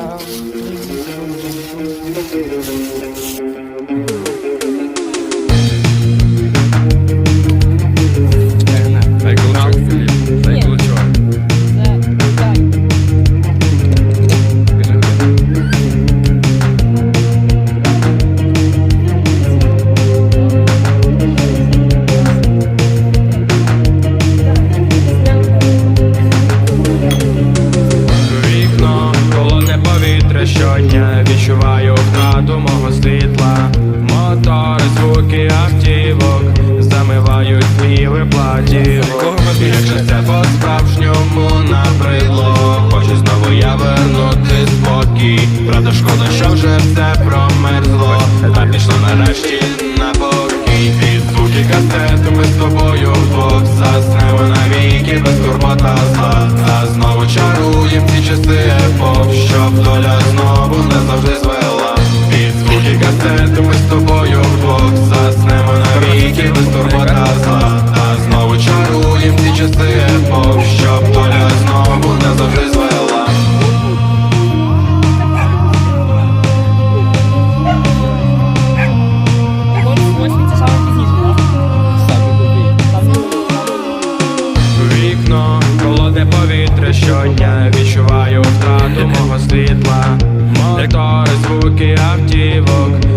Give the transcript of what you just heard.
down. Замивають співи платівок Якщо це по-справжньому набридло Хочу знову я вернути спокій. Правда, шкода, що вже все промерзло. Та пішло нарешті на покій Під звуки кастету ми з тобою вдвох Заснемо навіки. Без турбота зла. А знову чаруєм ці часи епох Щоб доля знову не завжди щодня Відчуваю втрату мого світла. Мотори, звуки автівок